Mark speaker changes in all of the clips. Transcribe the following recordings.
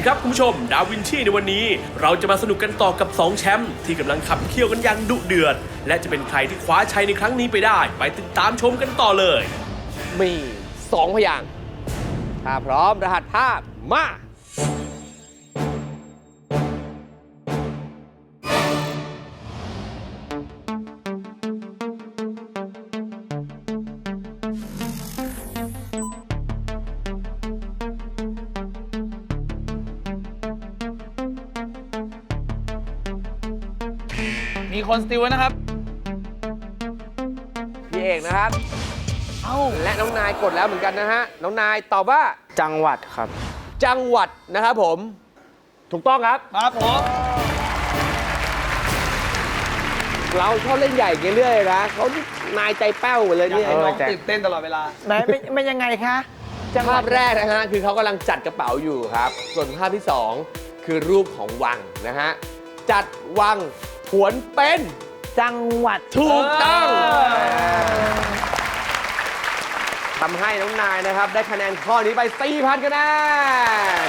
Speaker 1: ดีครับคุณผู้ชม ดาวินชีในวันนี้ เราจะมาสนุกกันต่อกับ 2 แชมป์ที่กำลังขับเคี่ยวกันอย่างดุเดือด และจะเป็นใครที่คว้าชัยในครั้งนี้ไปได้ ไปติดตามชมกันต่อเลย
Speaker 2: มีสองพยางถ้าพร้อมรหัสภาพมา
Speaker 3: คนสติลไว้นะครับ
Speaker 2: พี่เอกนะครับ เอ้า และน้องนายกดแล้วเหมือนกันนะฮะ น้องนายตอบว่า
Speaker 4: จังหวัดครับ
Speaker 2: จังหวัดนะครับผม ถูกต้องครับ
Speaker 3: ครับผม
Speaker 2: เราชอบเล่นใหญ่เรื่อยๆนะเขานี่นายใจแป้วหมดเลย
Speaker 3: อยาก
Speaker 2: เนี่ย
Speaker 3: ให้น้อง
Speaker 4: เออแต่
Speaker 3: ตื่นเต้นตลอดเวลา
Speaker 4: ไหนไม่ไม่ยังไงคะจังห
Speaker 2: ภา
Speaker 4: วั
Speaker 2: พ
Speaker 4: ด
Speaker 2: แรกนะฮะคือเขากำลังจัดกระเป๋าอยู่ครับ ส่วนภาพที่สองคือรูปของวังนะฮะ จัดวัง ผวนเป็น
Speaker 4: จังหวัด
Speaker 2: ถูกต้อง
Speaker 3: เออ
Speaker 2: ทำให้น้องนายนะครับ ได้คะแนนข้อนี้ไป 4,000คะแนน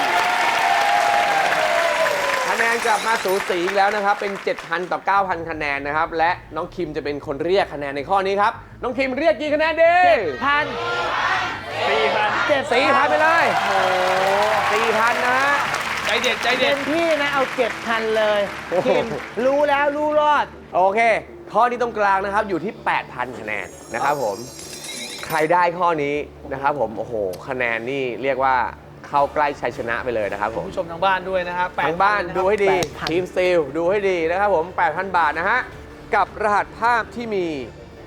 Speaker 2: คะแนนกลับมาสูสีอีกแล้วนะครับ เป็น 7,000 ต่อ 9,000 คะแนนนะครับ และน้องคิมจะเป็นคนเรียกคะแนนในข้อนี้ครับ น้องคิมเรียกกี่คะแนนดี
Speaker 4: พันสี่พันเจ็ด
Speaker 2: สี่พันไปเลยสี่พันนะฮะ
Speaker 3: ใจเด็ดใจ
Speaker 4: เต็
Speaker 3: เด็ด
Speaker 4: มที่นะเอาเจ็ดพันเลย
Speaker 2: โอ้โห
Speaker 4: คิมรู้แล้วรู้รอด
Speaker 2: โอเค ข้อนี้ตรงกลางนะครับอยู่ที่ 8,000 คะแนนนะครับผม ใครได้ข้อนี้นะครับผม โอ้โห คะแนนนี่เรียกว่าเข้าใกล้ชัยชนะไปเลยนะครับผม
Speaker 3: ผู้ชมทางบ้านด้วยนะครับแปด
Speaker 2: ทางบ้าน
Speaker 3: พัะครับ
Speaker 2: ดูให้ดี
Speaker 4: 8,000
Speaker 2: ทีมซีลดูให้ดีนะครับผม 8,000 บาทนะฮะ กับรหัสภาพที่มี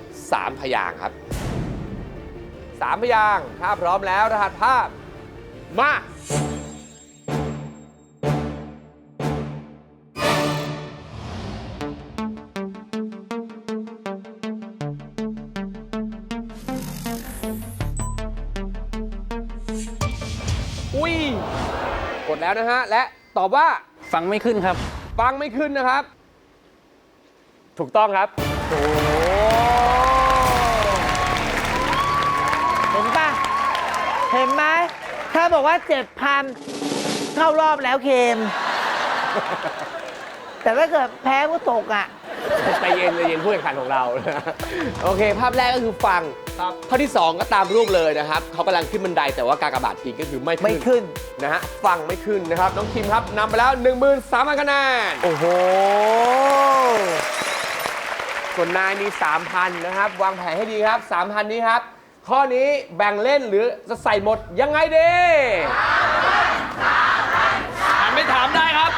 Speaker 2: 3 พยางค์ครับ 3 พยางค์ถ้าพร้อมแล้วรหัสภาพมา
Speaker 3: อุ้
Speaker 2: นะฮะ และตอบว่า
Speaker 4: ฟังไม่ขึ้นครับ
Speaker 2: ฟังไม่ขึ้นนะครับ ถูกต้องครับ
Speaker 4: เห็นปะเห็นไหม ถ้าบอกว่าเจ็ดพันเข้ารอบแล้วเค็มแต่ถ้าเกิดแพ้ก็ตกอะ
Speaker 2: ใจเย็นใจเย็นผู้แข่งขันของเรานะโอเค ภาพแรกก็คือฟัง
Speaker 3: ครับ
Speaker 2: ภาพที่ 2 ก็ตามรูปเลยนะครับเขากำลังขึ้นบันไดแต่ว่ากากบาททิ้งก็คือไม่
Speaker 4: ไม่ขึ้น
Speaker 2: นะฮะฟังไม่ขึ้นนะครับ น้องคิมครับนำไปแล้ว1 3 0 0 0คะแนน
Speaker 4: โอ้โห
Speaker 2: ส่วนนายมี 3,000 นะครับ วางแผนให้ดีครับ 3,000 นี้ครับ ข้อนี้แบ่งเล่นหรือจะใส่หมดยังไงดี
Speaker 3: ถามไม่ถามได้ครับ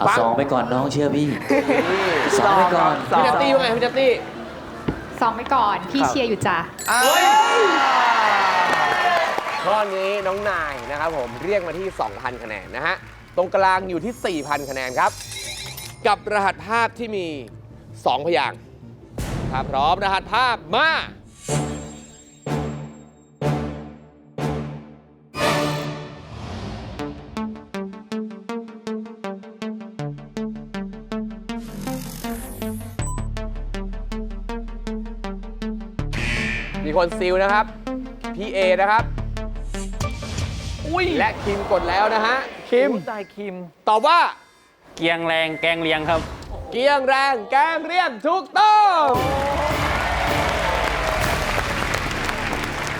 Speaker 5: เอา
Speaker 2: ฟัง
Speaker 5: สองไปก่อนน้องเชื่อพี่สองไปก่อน
Speaker 2: พี่นัตตี้ว่าไงพี่นัตตี้
Speaker 6: สองไปก่อน พี่เชียร์อยู่จ้ะ
Speaker 2: ข้อนี้น้องนายนะครับผมเรียกมาที่ 2,000 คะแนนนะฮะ ตรงกลางอยู่ที่ 4,000 คะแนนครับ กับรหัสภาพที่มี 2 พยางค์ถ้าพร้อมรหัสภาพมา มีคนซิลนะครับ พี่เอนะครับ
Speaker 3: อุ้ย
Speaker 2: และคิมกดแล้วนะฮะ คิม
Speaker 4: ตายคิม
Speaker 2: ตอบว่า
Speaker 4: เกียงแรงแกงเลียงครับ
Speaker 2: เกียงแรงแกงเรียงถูกต้อง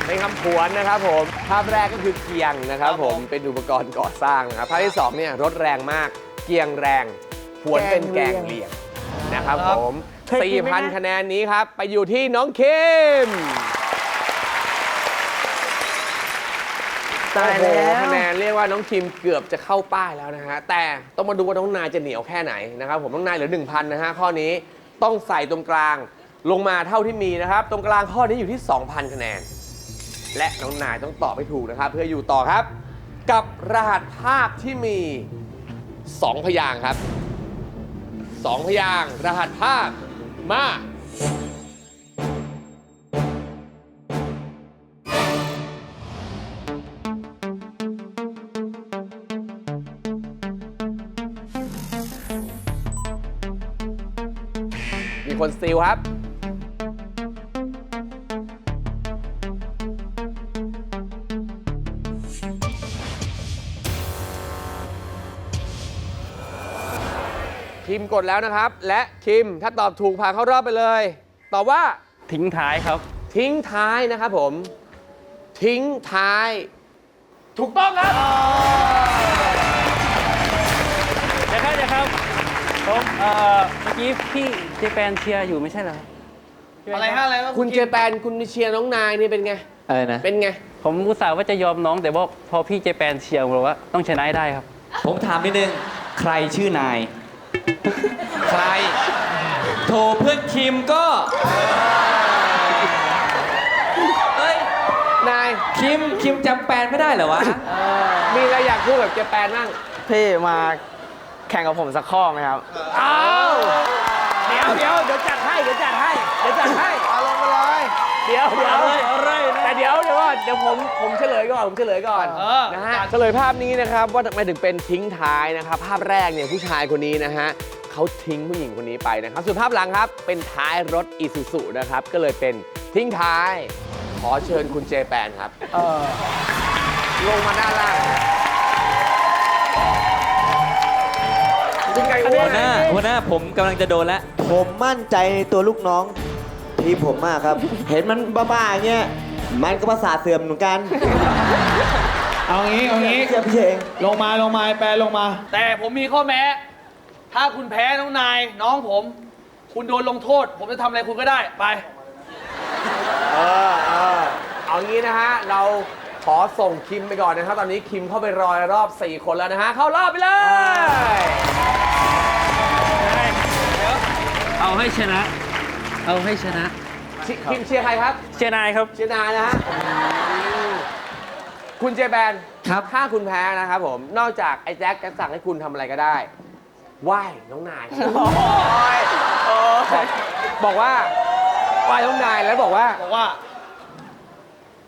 Speaker 2: เป็นคำผวนนะครับผม ภาพแรกก็คือเกียงนะครับผม เป็นอุปกรณ์ก่อสร้างนะครับ ภาพที่สองเนี่ยรถแรงมาก เกียงแรงผวนเป็นแกงเลียงนะครับ
Speaker 3: ครับ
Speaker 2: ผม
Speaker 4: เคยกินไหมนะ
Speaker 2: 4,000 คะแนนนี้ครับ ไปอยู่ที่น้องคิม
Speaker 4: ตาย
Speaker 2: โอ้
Speaker 4: แล้
Speaker 2: โห
Speaker 4: ว
Speaker 2: คะแนนเรียกว่าน้องคิมเกือบจะเข้าป้ายแล้วนะฮะ แต่ต้องมาดูว่าน้องนายจะเหนียวแค่ไหนนะครับ ผมน้องนายเหลือ 1,000 นะฮะ ข้อนี้ต้องใส่ตรงกลางลงมาเท่าที่มีนะครับ ตรงกลางข้อนี้อยู่ที่ 2,000 คะแนน และน้องนายต้องตอบให้ถูกนะครับ เพื่ออยู่ต่อครับ กับรหัสภาพที่มี 2 พยางค์ครับ 2 พยางค์รหัสภาพมา นสติลครับคิมกดแล้วนะครับ และคิมถ้าตอบถูกผ่านเข้ารอบไปเลย ตอบว่า
Speaker 3: ทิ้งท้ายครับ
Speaker 2: ทิ้งท้ายนะครับผม ทิ้งท้าย ถูกต้องครับ
Speaker 7: เดี๋ยวครับเดี๋ยวครับผมเอ่อเมื่อกี้พี่ เจแปนเชียร์อยู่ไม่ใช่เหรอครับ
Speaker 3: อะไรฮะอะไรวะ
Speaker 2: คุณเจแปนคุณเชียร์น้องนายนี่เป็นไง
Speaker 5: อะไรนะ
Speaker 2: เป็นไง
Speaker 7: ผมอุตส่าห์ว่าจะยอมน้องแต่ว่าพอพี่เจแปนเชียร์ผมบอกว่าต้องชนะให้ได้ครับ
Speaker 5: ผมถามนิดนึง ใครชื่อนาย ใคร โทรเพื่อนคิมก็ เอ้ย
Speaker 2: นาย
Speaker 5: คิม คิมจำแปลนไม่ได้เหรอวะ
Speaker 2: มีอะไรอยากพูดกับเจแปนบ้าง
Speaker 4: พี่มาแข่งกับผมสักข้อไหมครับ
Speaker 2: อ้าว เดี๋ยวเดี๋ยวเดี๋ยวจัดให้เดี๋ยวจัดให้เดี๋ยวจัดให้เอาลงมาเลยเดี๋ยวเดี๋ยวแต่เดี๋ยวเดี๋ยวก่อนเดี๋ยวผมผมเฉลยก่อนผมเฉลยก่อน
Speaker 3: เออ
Speaker 2: นะฮะเฉลยภาพนี้นะครับว่าทำไมถึงเป็นทิ้งท้ายนะครับภาพแรกเนี่ยผู้ชายคนนี้นะฮะเขาทิ้งผู้หญิงคนนี้ไปนะครับส่วนภาพหลังครับเป็นท้ายรถอีซูซุนะครับก็เลยเป็นทิ้งท้าย ขอเชิญคุณเจแปนครับลงมาด้านล่าง เป็นไง
Speaker 5: หั
Speaker 2: วะ
Speaker 5: วหน้าหัวหน้าผมกำลังจะโดนแล้ว
Speaker 8: ผมมั่นใจในตัวลูกน้อง ทีมผมมากครับ เห็นมันบ้าๆอย่างเงี้ยมันก็ประสาทเสื่อมเหมือนกัน
Speaker 3: เอางี้เอางี้
Speaker 8: เชื่อพี่เชง
Speaker 3: ลงมาลงมาแปลลงมา แต่ผมมีข้อแม้ ถ้าคุณแพ้น้องนาย น้องผม คุณโดนลงโทษ ผมจะทำอะไรคุณก็ได้ไป
Speaker 2: เออเออเอางี้นะฮะ เราขอส่งคิมไปก่อนนะครับ ตอนนี้คิมเข้าไปรอยรอบ 4 คนแล้วนะฮะ เข้ารอบไปเลย
Speaker 7: เอาให้ชนะ เอาให้ชนะ
Speaker 2: ชิคิมเชียร์ใครครับ
Speaker 7: เชียร์นายครับ
Speaker 2: เชียร์นายนะฮะคุณเจแปน
Speaker 5: ครับ
Speaker 2: ถ้าคุณแพ้นะครับผม นอกจากไอ้แจ็คจะสั่งให้คุณทำอะไรก็ได้ไหว้น้องนายบอกบอกว่าไหว้น้องนายแล้วบอกว่า
Speaker 3: บอกว่า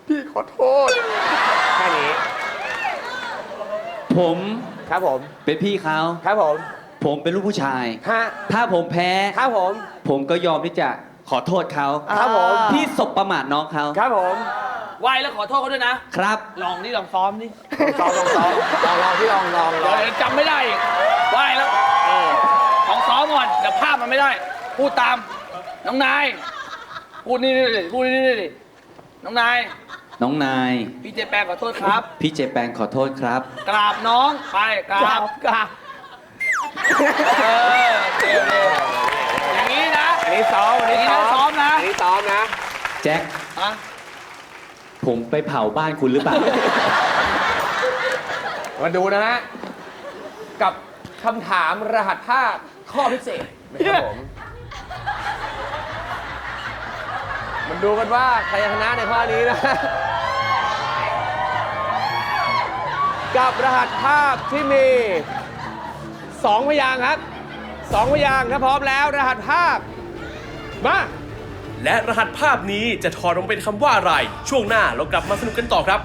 Speaker 2: พี่ขอโทษ แค่นี้
Speaker 5: ผม
Speaker 2: ครับผม
Speaker 5: เป็นพี่เขา
Speaker 2: ครับผม
Speaker 5: ผมเป็นลูกผู้ชาย
Speaker 2: ฮะ
Speaker 5: ถ้าผมแพ้
Speaker 2: ครับผม
Speaker 5: ผมก็ยอมที่จะขอโทษเขา
Speaker 2: ครับผม
Speaker 5: ที่สบประมาทน้องเขา
Speaker 2: ครับผม
Speaker 3: ไหวแล้วขอโทษเขาด้วยนะ
Speaker 5: ครับ
Speaker 3: ลองนี่ลองซ้อมนี่
Speaker 2: ลองลองลองลองลองที่ลองลองล
Speaker 3: เดี๋
Speaker 2: อง
Speaker 3: ยวจำไม่ได้อีกไหวแล้วลองซ้อมก่อนเดี๋ยวภาพมันไม่ได้ พูดตาม น้องนาย พูดนี่นี่ดิพูดนี่นี่ดิน้องนาย
Speaker 5: น้องนาย
Speaker 3: พี่เจแปนขอโทษครับ
Speaker 5: พี่เจแปนขอโทษครับ
Speaker 3: กราบน้อง ไปกราบ
Speaker 2: กราบ
Speaker 3: เออเร็วเร็วอย่างนี้นะ
Speaker 2: อันนี้ซ้อมอันนี้
Speaker 3: อันนี้ซ้อมนะ
Speaker 2: อันนี้ซ้อมนะ
Speaker 5: แจ็ค
Speaker 3: อะ
Speaker 5: ผมไปเผาบ้านคุณหรือเปล่า
Speaker 2: มาดูนะฮะ กับคำถามรหัสภาพข้อพิเศษนะครับผมมันดูกันว่าใครจะชนะในข้อนี้นะ กับรหัสภาพที่มี สองพยางค์ครับสองพยางค์ถ้าพร้อมแล้วรหัสภาพ มา
Speaker 1: และรหัสภาพนี้จะถอดออกมาเป็นคำว่าอะไร ช่วงหน้าเรากลับมาสนุกกันต่อครับ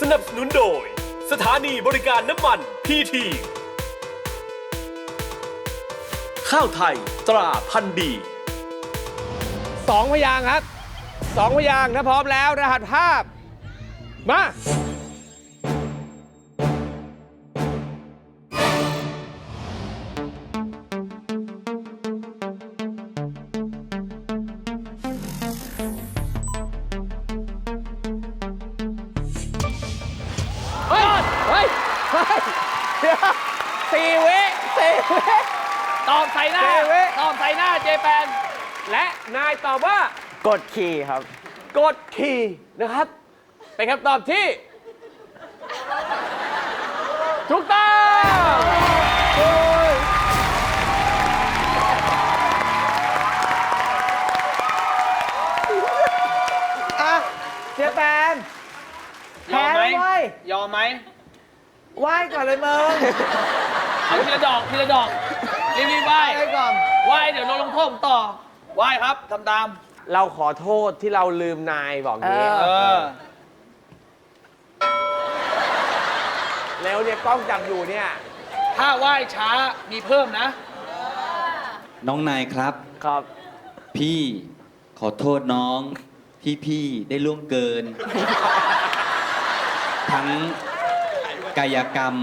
Speaker 1: สนับสนุนโดย สถานีบริการน้ำมันพีที ข้าวไทยตราพันธุ์ดี
Speaker 2: สองพยางค์ครับสองพยางค์ถ้าพร้อมแล้วรหัสภาพ มา
Speaker 3: นา
Speaker 2: ย
Speaker 3: ตอบ
Speaker 2: ว่า
Speaker 4: กดขี่ครับ
Speaker 2: กดขี่นะครับ เป็นคำตอบที่ถูกต้อง
Speaker 4: อะเจแปน
Speaker 3: ยอมไหม
Speaker 4: แพ้แล้วเว้ย
Speaker 3: ยอมไหม
Speaker 4: ไหว้ก่อนเลยมึง
Speaker 3: เอาทีละดอกทีละดอกรีบๆไหว้
Speaker 4: ไหว้ก่อน
Speaker 3: ไหว้เดี๋ยวโดนลงโทษผมต่อ ไหว้ครับทำตาม
Speaker 2: เราขอโทษที่เราลืมนายบอกงี้
Speaker 3: เออ
Speaker 2: แล้วเนี่ยกล้องจับอยู่เนี่ย
Speaker 3: ถ้าไหว้ช้ามีเพิ่มนะ
Speaker 5: น้องนายครับ
Speaker 2: ครับ
Speaker 5: พี่ขอโทษน้องพี่พี่ได้ล่วงเกิน ทั้งกายกรรม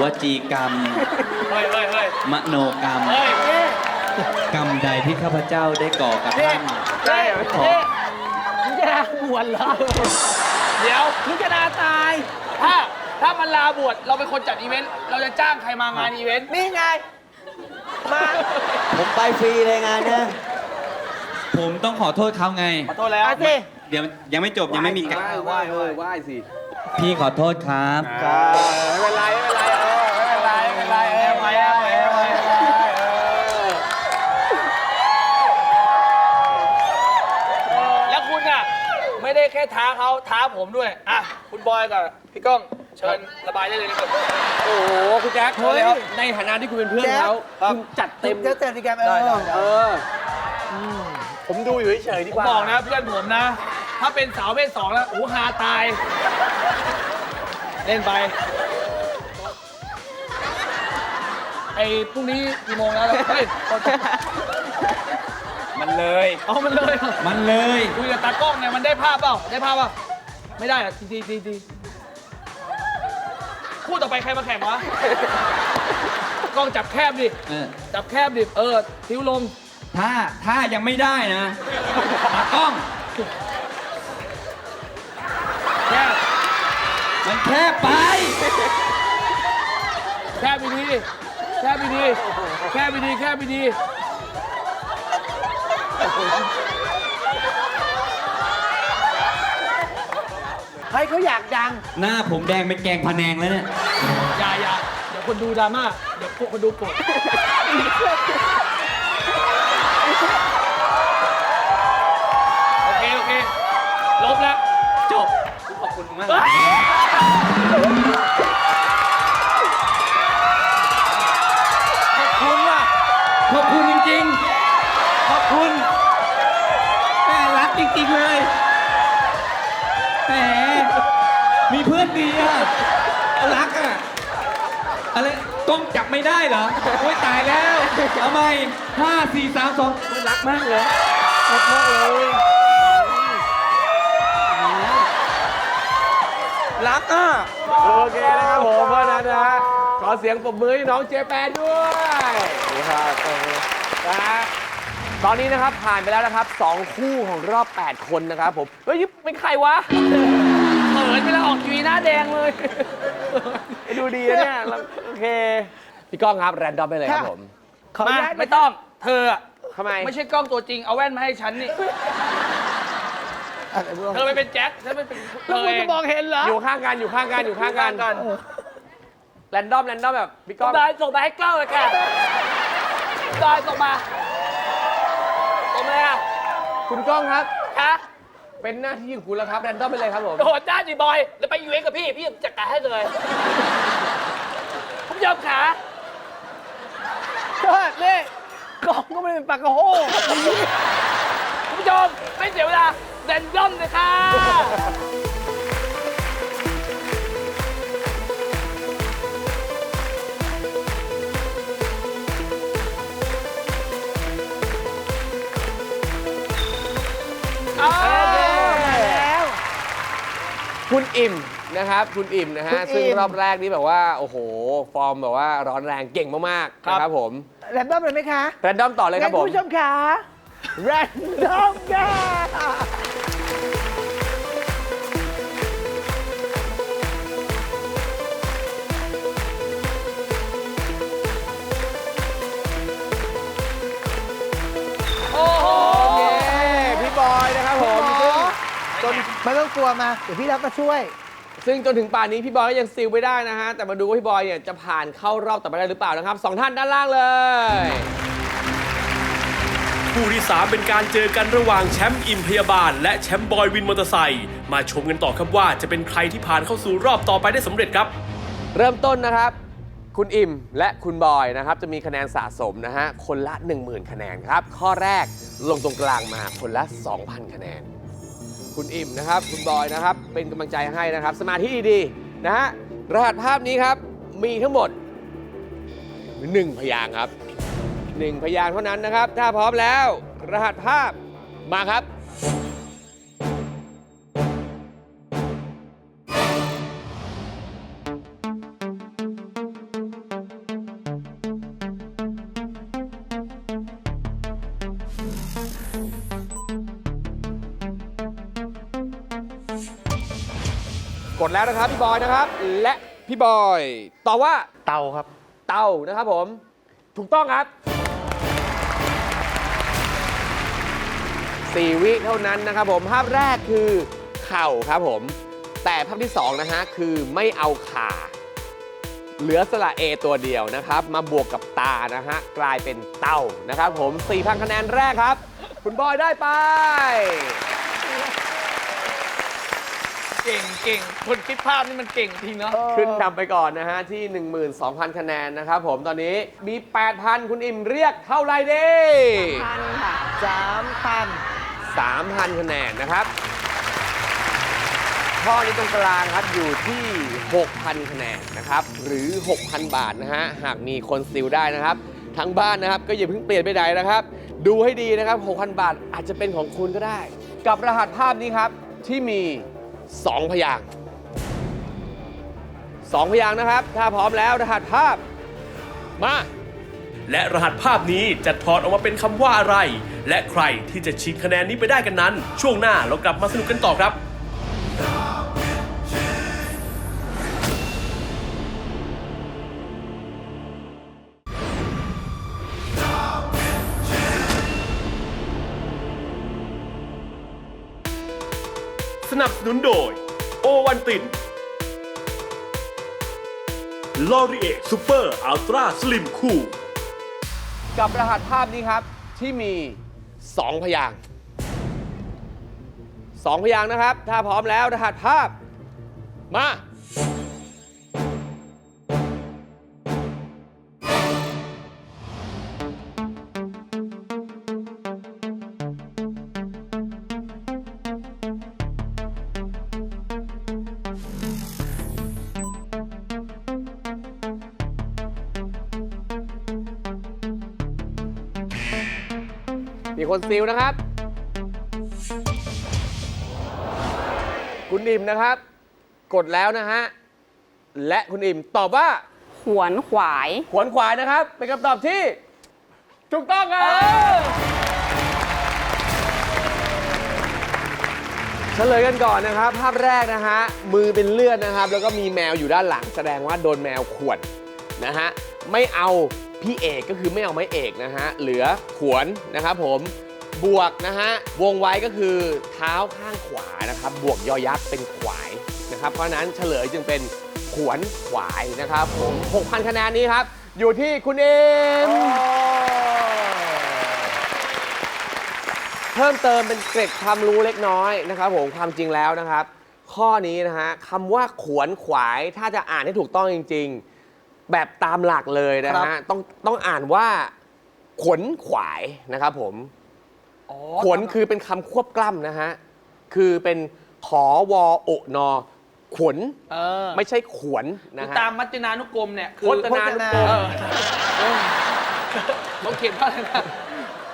Speaker 5: วจีกรรม
Speaker 3: เฮ้ยเฮ้ยเฮ้ย
Speaker 5: มโนกรรม
Speaker 3: เฮ้ย
Speaker 5: กรรมใดที่ข้าพเจ้าได้ก่อกับท่าน
Speaker 2: ใช่เหรอ
Speaker 5: ขอ
Speaker 4: มึงจะลาบวชเหรอ
Speaker 3: เดี๋ยว
Speaker 4: มึงจะลาตาย
Speaker 3: ถ้าถ้ามันลาบวชเราเป็นคนจัดอีเวนต์เราจะจ้างใครมางานอีเวนต์
Speaker 4: นี่ไง มา
Speaker 8: ผมไปฟรีเลยงานเนี้ย
Speaker 5: ผมต้องขอโทษเขาไง
Speaker 3: ขอโทษแล้ว
Speaker 4: เอาสิ
Speaker 5: เดี๋ยวยังไม่จบยังไม่มีการ
Speaker 2: ไหว้ไหว้ไหว้สิ
Speaker 5: พี่ขอโทษครับ
Speaker 2: ไม่เป็นไรไม่เป็นไร
Speaker 3: ไม่ได้แค่ท้าเขาท้าผมด้วย อะ คุณบอยกับพี่ก้อง เชิญระบายได้เลยนะครับ
Speaker 2: โอ้โหคุณแจ็ค
Speaker 4: เฮ้ย
Speaker 2: แล้วในฐานะที่คุณเป็นเพื่อนเขา
Speaker 3: ครับ
Speaker 2: คุณจัดเต็ม
Speaker 4: เต็มเต็มดีแกมเอ
Speaker 3: ได้ได้
Speaker 4: อ
Speaker 2: เอออ ผมดูอยู่เฉยๆดี
Speaker 3: ผ
Speaker 2: ก
Speaker 3: ม
Speaker 2: ว่า
Speaker 3: บอกนะเพื่อนผมนะ ถ้าเป็นสาวเพศสองแล้วโอ้หาตาย เล่นไป ไอ้พรุ่งนี้กี่โมงแล้วเฮ้ย
Speaker 5: มันเลย
Speaker 3: เอามันเลย
Speaker 5: มันเลย
Speaker 3: คุยกับตากล้องเนี่ยมันได้ภาพเปล่า ได้ภาพเปล่า ไม่ได้อะทีทีทีทีคู่ต่อไปใครมาแข่งวะ กล้องจับแคบดิ
Speaker 5: เออ
Speaker 3: จับแคบดิ เออ ทิ้วลง
Speaker 5: ถ้าถ้ายังไม่ได้นะตากล้อง
Speaker 3: แคบ
Speaker 5: มันแค่ไป
Speaker 3: แคบไปดี แคบไปดี แคบไปดี แคบไปดี
Speaker 4: เฮ้ยเขาอยากดัง
Speaker 5: หน้าผมแดงเป็นแกงพะแนงแล้วเนี่ย
Speaker 3: อย่าอย่าเดี๋ยวคนดูดราม่า เดี๋ยวพวกคนดูโกรธโอเค โอเค ลบแล้ว
Speaker 5: จบ ขอบคุณมาก รักอะอะไรต้องจับไม่ได้เหรอ โอ้ยตายแล้วเอาใหม่ห้าสี่สามสองรักมากเลยรักมากเลย
Speaker 2: รักอะ โอเคนะครับผมเพราะฉะนั้นนะฮะขอเสียงปรบมือให้น้องเจแปนด้วยนะครับนะฮะตอนนี้นะครับผ่านไปแล้วนะครับ 2 คู่ของรอบ 8 คนนะครับผม เฮ้ยเป็นใครวะ
Speaker 3: เขินไปแล้วออกทีวีหน้าแดงเลย
Speaker 2: ดูดีนะเนี่ยแล้วโอเค พี่ก้องครับแรนดอมไปเลยครับ
Speaker 4: ค่ะ
Speaker 2: ผม
Speaker 4: ขออ
Speaker 3: มา
Speaker 4: นุญาต
Speaker 3: ไม่ต้อง เธออะ
Speaker 2: ทำไม
Speaker 3: ไม่ใช่กล้องตัวจริง เอาแว่นมาให้ฉันนี่
Speaker 4: อะเดี๋ยว
Speaker 3: เธอไปเป็นแจ็คฉันเป็นเธ
Speaker 4: แล้ว
Speaker 3: อ
Speaker 4: มึ
Speaker 3: เอง
Speaker 4: จะมองเห็นเหรอ
Speaker 2: อยู่ข้างกันอยู่ข้างกันอยู่ข้างกัน
Speaker 3: กัน
Speaker 2: แรนดอมแรนดอมแบบพี่ก้
Speaker 3: ส่
Speaker 2: องง
Speaker 3: มาส่งมาให้กล้องเลยค่ะบอยส่งมาส่งมาอะ
Speaker 2: คุณก้องครับ
Speaker 3: คะ
Speaker 2: เป็นหน้าที่ของคุณแล้วครับแรนดอมไปเลยครับผม
Speaker 3: โดดจ้าจีบอยแล้วไปยูเอ็นกับพี่ พี่จัดการให้เลยคุณผู้ชมขา
Speaker 4: ก็นี่กล่องก็ไม่ได้เป็นปากกระโฮก
Speaker 3: คุณผู้ชมไม่เสียเวลาแดนย่อมเลยค่ะ
Speaker 2: คุณอิ่มนะครับ คุณอิ่มนะฮะ
Speaker 4: คุณอิ่ม
Speaker 2: ซึ่งรอบแรกนี้แบบว่า โอ้โห ฟอร์มแบบว่าร้อนแรงเก่งมากๆนะครับผม
Speaker 4: แรนดอมเลยไหมคะ
Speaker 2: แรนดอมต่อเลยครับผ
Speaker 4: งั้น
Speaker 2: ม
Speaker 4: ณผู้ชมขาแรนดอมค่ะ จนไม่ต้องกลัวมา เดี๋ยวพี่รับมาช่วย
Speaker 2: ซึ่งจนถึงป่านนี้พี่บอยก็ยังซิลไม่ได้นะฮะ แต่มาดูว่าพี่บอยเนี่ยจะผ่านเข้ารอบต่อไปได้หรือเปล่านะครับสองท่านด้านล่างเลย
Speaker 1: คู่ที่ 3 เป็นการเจอกันระหว่างแชมป์อิมพยาบาล และแชมป์บอยวินมอเตอร์ไซค์มาชมกันต่อครับว่าจะเป็นใครที่ผ่านเข้าสู่รอบต่อไปได้สำเร็จครับ
Speaker 2: เริ่มต้นนะครับ คุณอิมและคุณบอยนะครับ จะมีคะแนนสะสมนะฮะ คนละ 10,000 คะแนนครับ ข้อแรกลงตรงกลางมาคนละ 2,000 คะแนน คุณอิมนะครับ คุณบอยนะครับ เป็นกำลังใจให้นะครับ สมาธิดีๆนะฮะรหัสภาพนี้ครับ มีทั้งหมด 1 พยางค์ครับ 1 พยางค์เท่านั้นนะครับ ถ้าพร้อมแล้ว รหัสภาพมาครับ แล้วนะครับพี่บอยนะครับ และพี่บอยตอบว่า
Speaker 4: เตาครับ
Speaker 2: เต่านะครับผม ถูกต้องครับ4วิเท่านั้นนะครับผมภาพแรกคือเข่าครับผม แต่ภาพที่2นะฮะคือไม่เอาขาเหลือสระเอตัวเดียวนะครับ มาบวกกับตานะฮะกลายเป็นเต้านะครับผม4,000คะแนนแรกครับ คุณบอยได้ไป
Speaker 3: เก่งเก่งคนคิดภาพนี่มันเก่งจริงเนาะ
Speaker 2: ขึ้นนำไปก่อนนะฮะ ที่ 12,000 คะแนนนะครับผมตอนนี้มี 8,000 คุณอิ่มเรียกเท่าไหรดี
Speaker 4: พันค่ะสามพัน
Speaker 2: 3,000 คะแนนนะครับข้อนี้ตรงกลางครับอยู่ที่ 6,000 คะแนนนะครับ หรือ 6,000 บาทนะฮะ หากมีคนซิลได้นะครับ ทั้งบ้านนะครับ ก็อย่าเพิ่งเปลี่ยนไปไหนนะครับ ดูให้ดีนะครับ 6,000 บาทอาจจะเป็นของคุณก็ได้ กับรหัสภาพนี้ครับที่มี 2 พยางสองพยางนะครับ ถ้าพร้อมแล้วรหัสภาพ มา
Speaker 1: และรหัสภาพนี้จะถอดออกมาเป็นคำว่าอะไร และใครที่จะชิงคะแนนนี้ไปได้กันนั้น ช่วงหน้าเรากลับมาสนุกกันต่อครับ หนุนโดย โอวันตินลอรีเอซูเปอร์อัลตร้าสลิมคู
Speaker 2: กับรหัสภาพนี้ครับที่มี 2 พยางค์สองพยางค์นะครับ ถ้าพร้อมแล้วรหัสภาพมา คนซิลนะครับ คุณอิมนะครับ กดแล้วนะฮะ และคุณอิมตอบว่า
Speaker 9: ขวนขวาย
Speaker 2: ขวนขวายนะครับ เป็นคำตอบที่ ถูกต้องครับเฉลยกันก่อนนะครับ ภาพแรกนะฮะ มือเป็นเลือดนะครับ แล้วก็มีแมวอยู่ด้านหลัง แสดงว่าโดนแมวข่วนนะฮะ ไม่เอา พี่เอกก็คือไม่เอาไม้เอกนะฮะ เหลือขวนนะครับผม บวกนะฮะ วงไว้ก็คือเท้าข้างขวานะครับ บวกยอยักษ์เป็นขวายนะครับ เพราะนั้นเฉลยจึงเป็นขวนขวายนะครับผม 6,000 คะแนนนี้ครับ อยู่ที่คุณเอมเพิ่มเติมเป็นเกร็ดความรู้เล็กน้อยนะครับผมความจริงแล้วนะครับ ข้อนี้นะฮะคำว่าขวนขวายถ้าจะอ่านให้ถูกต้องจริง ๆ แบบตามหลักเลยนะฮะต้องต้องอ่านว่าขนขวายนะครับผมขนคือเป็นคำควบกล้ำนะฮะ คือเป็นขอวอโอนอขน
Speaker 3: เออ
Speaker 2: ไม่ใช่ขวนนะฮะ
Speaker 3: ตามมัจจนานุกรมเนี่ยคือ
Speaker 2: พจนานุกรม
Speaker 3: เออเออเขาเขียนว่าอะไรนะ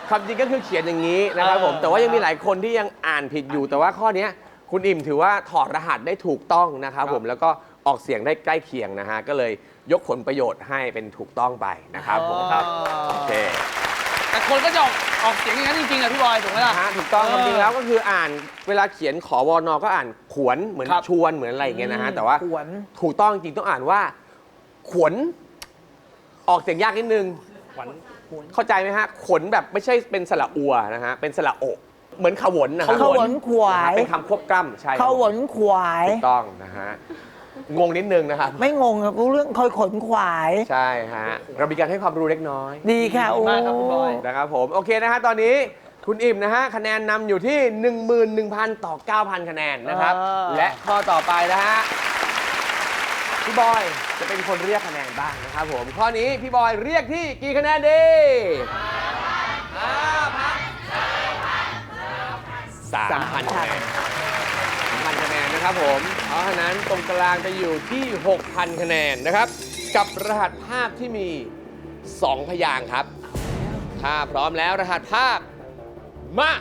Speaker 2: ความจริงก็คือเขียนอย่างนี้นะครับผม
Speaker 3: เออ
Speaker 2: แต่ว่ายังมีหลายคนที่ยังอ่านผิดอยู่ แต่ว่าข้อเนี้ยคุณอิ่มถือว่าถอดรหัสได้ถูกต้องนะครับผม แล้วก็ออกเสียงได้ใกล้เคียงนะฮะ ก็เลย ยกผลประโยชน์ให้เป็นถูกต้องไปนะครับผมครับโอเค
Speaker 3: แต่คนก็จะออกออกเสียงอย่างนั้นจริงๆอะพี่บอยถูกไหมล่ะ
Speaker 2: นะฮะถูกต้อง
Speaker 3: เออ
Speaker 2: ความจริงแล้วก็คืออ่านเวลาเขียนขอวอนอก็อ่านขวนเหมือน
Speaker 3: ครับ
Speaker 2: ชวนเหมือนอะไรอย่างเงี้ยนะฮะแต่ว่า
Speaker 4: ขวน
Speaker 2: ถูกต้องจริงต้องอ่านว่า ขวน ออกเสียงยากนิดนึง เข้าใจไหมฮะ ขนแบบไม่ใช่เป็นสระอัวนะฮะ เป็นสระโอกเหมือนขวนนะครั
Speaker 4: เขาหวนขวาย
Speaker 2: เป็นคำควบกล้ำใช่ครับ
Speaker 4: เขาหวนขวาย
Speaker 2: ถูกต้องนะฮะ งงนิดนึงนะครับ
Speaker 4: ไม่งงครับรู้เรื่องคอยขนขวาย
Speaker 2: ใช่ฮะเรามีการให้ความรู้เล็กน้อย
Speaker 4: ดีค่ะโอ้
Speaker 3: มากครับคุณบอย
Speaker 2: นะครับผมโอเคนะฮะตอนนี้คุณอิ่มนะฮะคะแนนนำอยู่ที่ 11,000 ต่อ 9,000 คะแนนนะครับ
Speaker 4: เออ
Speaker 2: และข้อต่อไปนะฮะพี่บอยจะเป็นคนเรียกคะแนนบ้างนะครับผมข้อนี้พี่บอยเรียกที่กี่คะแนนดีห้าพันสามพันคะแนนสามพั นคะแนนนะครับผมเพราะฉะนั้นตรงกลางจะอยู่ที่ 6,000 คะแนนนะครับ กับรหัสภาพที่มี 2 พยางค์ครับ ถ้าพร้อมแล้วรหัสภาพ มา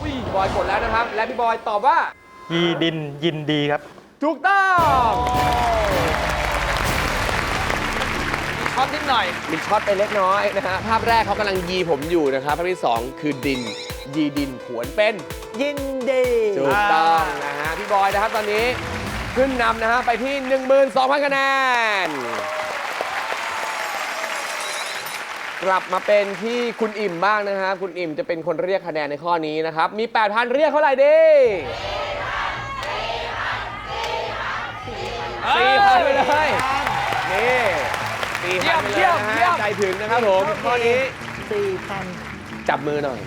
Speaker 2: อุ้ยบอยกดแล้วนะครับ และพี่บอยตอบว่า
Speaker 7: ยีดินยินดีครับ
Speaker 2: ถูกต้อง
Speaker 3: ช็อตนิดหน่อย
Speaker 2: มีช็อตไปเล็กน้อยนะฮะ ภาพแรกเขากำลังยีผมอยู่นะครับ ภาพที่2คือดิน ยีดินผวนเป็น
Speaker 4: ยินดี
Speaker 2: ถูกต้องนะฮะ พี่บอยนะครับตอนนี้ขึ้นนำนะฮะ ไปที่ 12,000 คะแนน กลับมาเป็นที่คุณอิ่มบ้างนะครับ คุณอิ่มจะเป็นคนเรียกคะแนนในข้อนี้นะครับ มี 8,000 เรียกเท่าไหร่ดี สี่พันไปเลย นี่สี่พันไปเลยนะ
Speaker 3: เยี่ยม
Speaker 2: ฮะใจถึงนะครับผมข้อนี้
Speaker 4: สี่พัน
Speaker 2: จับมือหน่อย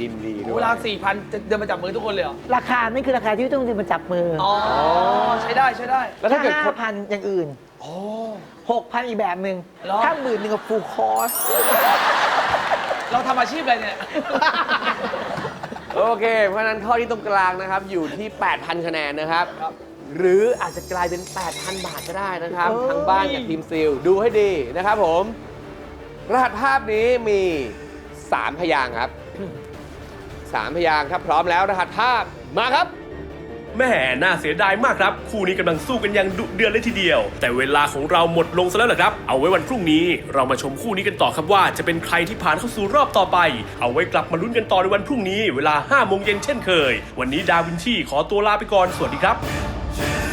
Speaker 2: ยินดีด้วย
Speaker 3: เวลาสี่พันจะเดินมาจับมือทุกคนเลยเหรอ
Speaker 4: ราคานี่คือราคาที่ต้องดึงมาจับมือ
Speaker 3: อ๋อ ใช้ได้ใช้ได้
Speaker 2: แล้วถ้า
Speaker 4: ถ้า
Speaker 2: เกิดค
Speaker 4: ห้านพันอย่างอื่นหกพันอีกแบบหนึ่ง
Speaker 3: เหรอ
Speaker 4: ถ้าหมื่นหนึ่งกับฟูลคอร์ส
Speaker 3: เราทำอาชีพอะไรเนี่ย
Speaker 2: โอเค เพราะฉะนั้นข้อที่ตรงกลางนะครับ อยู่ที่ 8,000 คะแนนนะครับ หรืออาจจะกลายเป็น 8,000 บาทก็ได้นะครับทางบ้านกับทีมซิลดูให้ดีนะครับผม รหัสภาพนี้มี 3 พยางค์ครับ 3 พยางค์ครับพร้อมแล้วรหัสภาพมาครับ
Speaker 1: แม่น่าเสียดายมากครับ คู่นี้กำลังสู้กันอย่างดุเดือดเลยทีเดียว แต่เวลาของเราหมดลงซะแล้วเหรอครับ เอาไว้วันพรุ่งนี้ เรามาชมคู่นี้กันต่อครับว่าจะเป็นใครที่ผ่านเข้าสู่รอบต่อไป เอาไว้กลับมาลุ้นกันต่อในวันพรุ่งนี้ เวลา5โมงเย็นเช่นเคย วันนี้ดาวินชีขอตัวลาไปก่อนสวัสดีครับ Yeah.